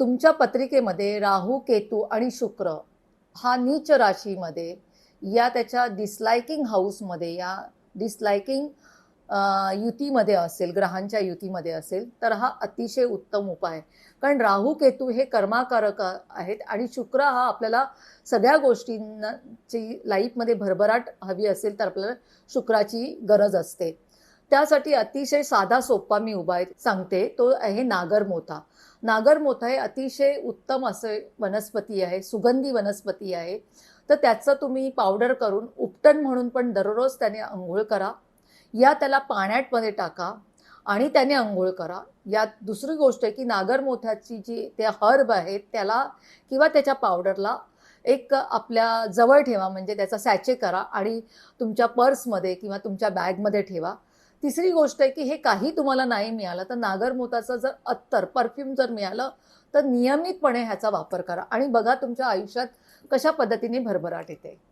तुमच्या पत्रिकेमध्ये राहू केतू आणि शुक्र हा नीच राशीमध्ये या त्याच्या डिसलायकिंग हाऊसमध्ये या डिसलायकिंग युतीमध्ये असेल ग्रहांच्या युतीमध्ये असेल तर हा अतिशय उत्तम उपाय आहे. कारण राहू केतू हे कर्माकारक आहेत आणि शुक्र हा आपल्याला सगळ्या गोष्टींची लाईफमध्ये भरभराट हवी असेल तर आपल्याला शुक्राची गरज असते त्यासाठी अतिशय साधा सोपा मी उपाय सांगते. तो आहे नागरमोथा. नागरमोथा हे अतिशय उत्तम असे वनस्पती आहे सुगंधी वनस्पती आहे. तर त्याचं तुम्ही पावडर करून उपटन म्हणून पण दररोज त्याने आंघोळ करा. या त्याला पाण्यामध्ये टाका आणि त्याने आंघोळ करा. यात दुसरी गोष्ट आहे की नागरमोथ्याची जी ते हर्ब आहेत त्याला किंवा त्याच्या पावडरला एक आपल्या जवळ ठेवा म्हणजे त्याचा सॅचे करा आणि तुमच्या पर्समध्ये किंवा तुमच्या बॅगमध्ये ठेवा. तिसरी गोष्ट आहे की हे काही तुम्हाला नाही मिळालं तर नागरमोताचं जर अत्तर परफ्यूम जर मिळालं तर नियमितपणे ह्याचा वापर करा. आणि बघा तुमच्या आयुष्यात कशा पद्धतीने भरभराट येते.